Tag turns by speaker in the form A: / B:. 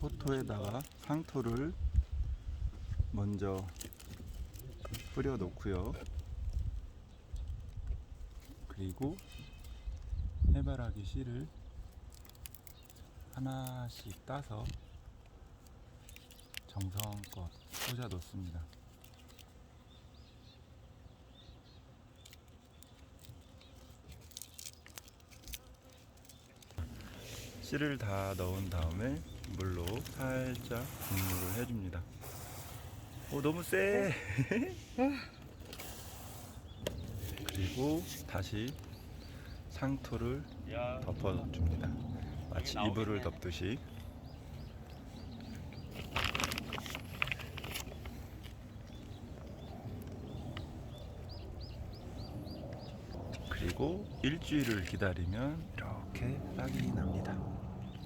A: 포토에다가 상토를 먼저 뿌려 놓고요. 그리고 해바라기 씨를 하나씩 따서 정성껏 꽂아 놓습니다. 씨를 다 넣은 다음에 물로 살짝 분무를 해줍니다. 오 너무 세. 그리고 다시 상토를
B: 야,
A: 덮어줍니다. 마치 이불을 덮듯이. 그리고 일주일을 기다리면 이렇게 싹이 납니다.